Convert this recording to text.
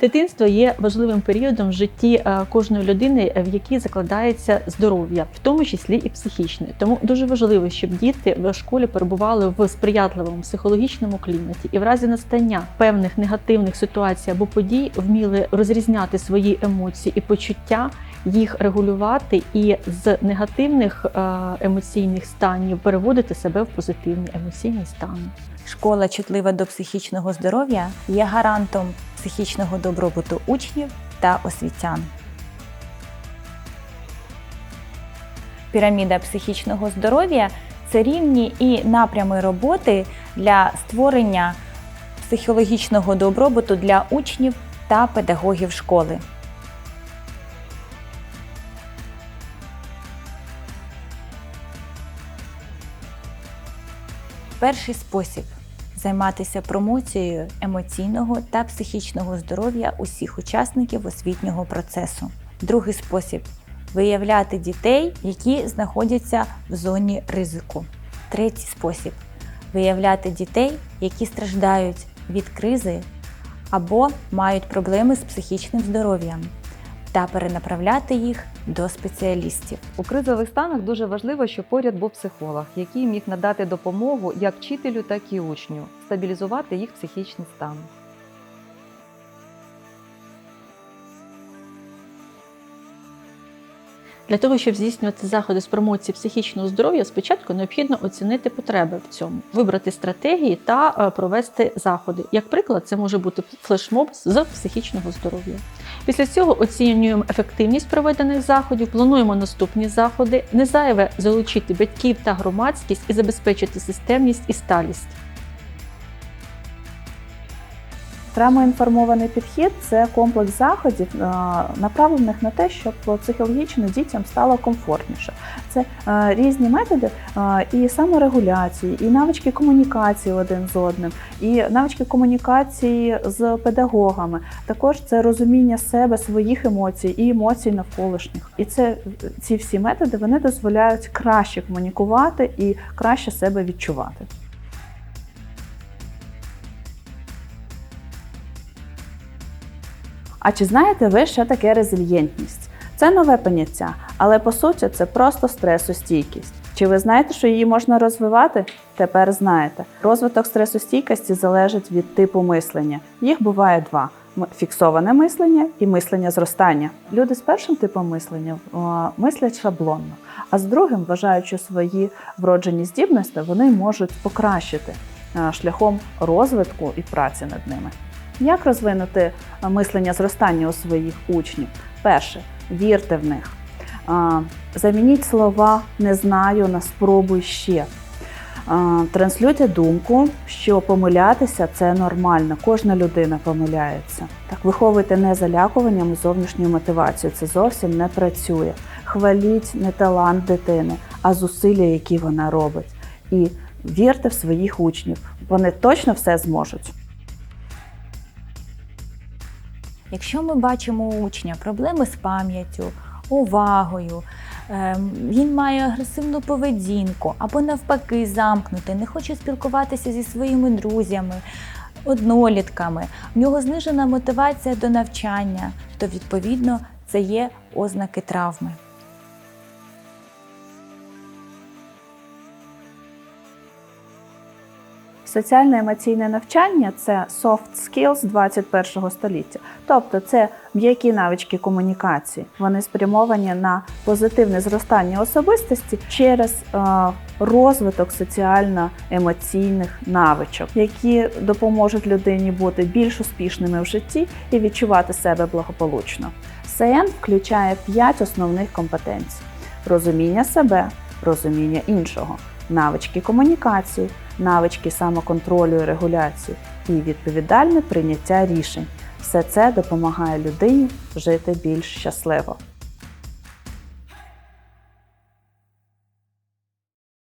Дитинство є важливим періодом в житті е, кожної людини, в якій закладається здоров'я, в тому числі і психічне. Тому дуже важливо, щоб діти в школі перебували в сприятливому психологічному кліматі і в разі настання певних негативних ситуацій або подій вміли розрізняти свої емоції і почуття, їх регулювати і з негативних е, емоційних станів переводити себе в позитивний емоційний стан. Школа чутлива до психічного здоров'я є гарантом психічного добробуту учнів та освітян. Піраміда психічного здоров'я це рівні і напрями роботи для створення психологічного добробуту для учнів та педагогів школи. Перший спосіб займатися промоцією емоційного та психічного здоров'я усіх учасників освітнього процесу. Другий спосіб виявляти дітей, які знаходяться в зоні ризику. Третій спосіб виявляти дітей, які страждають від кризи або мають проблеми з психічним здоров'ям, та перенаправляти їх до спеціалістів. У кризових станах дуже важливо, щоб поряд був психолог, який міг надати допомогу як вчителю, так і учню, стабілізувати їх психічний стан. Для того, щоб здійснювати заходи з промоції психічного здоров'я, спочатку необхідно оцінити потреби в цьому, вибрати стратегії та е, провести заходи. Як приклад, це може бути флешмоб з психічного здоров'я. Після цього оцінюємо ефективність проведених заходів, плануємо наступні заходи, не зайве залучити батьків та громадськість і забезпечити системність і сталість. Травмоінформований підхід це комплекс заходів, е, направлених на те, щоб психологічно дітям стало комфортніше. Це е, різні методи е, і саморегуляції, і навички комунікації один з одним, і навички комунікації з педагогами. Також це розуміння себе, своїх емоцій і емоцій навколишніх. І це ці всі методи вони дозволяють краще комунікувати і краще себе відчувати. А чи знаєте ви, що таке резильєнтність? Це нове поняття, але по суті це просто стресостійкість. Чи ви знаєте, що її можна розвивати? Тепер знаєте. Розвиток стресостійкості залежить від типу мислення. Їх буває два: фіксоване мислення і мислення зростання. Люди з першим типом мислення мислять шаблонно, а з другим, вважаючи свої вроджені здібності, вони можуть покращити шляхом розвитку і праці над ними. Як розвинути мислення зростання у своїх учнів? Перше, вірте в них. Замініть слова не знаю на спробуй ще. Транслюйте думку, що помилятися це нормально. Кожна людина помиляється. Так, виховуйте не залякуванням і зовнішньою мотивацією. Це зовсім не працює. Хваліть не талант дитини, а зусилля, які вона робить. І вірте в своїх учнів. Вони точно все зможуть. Якщо ми бачимо у учня проблеми з пам'яттю, увагою, ем, він має агресивну поведінку або навпаки замкнутий, не хоче спілкуватися зі своїми друзями, однолітками, в нього знижена мотивація до навчання, то відповідно це є ознаки травми. Соціально-емоційне навчання це soft skills 21 століття, тобто це м'які навички комунікації. Вони спрямовані на позитивне зростання особистості через е, розвиток соціально-емоційних навичок, які допоможуть людині бути більш успішними в житті і відчувати себе благополучно. СН включає п'ять основних компетенцій: розуміння себе, розуміння іншого, навички комунікації навички самоконтролю і регуляції і відповідальне прийняття рішень. Все це допомагає людині жити більш щасливо.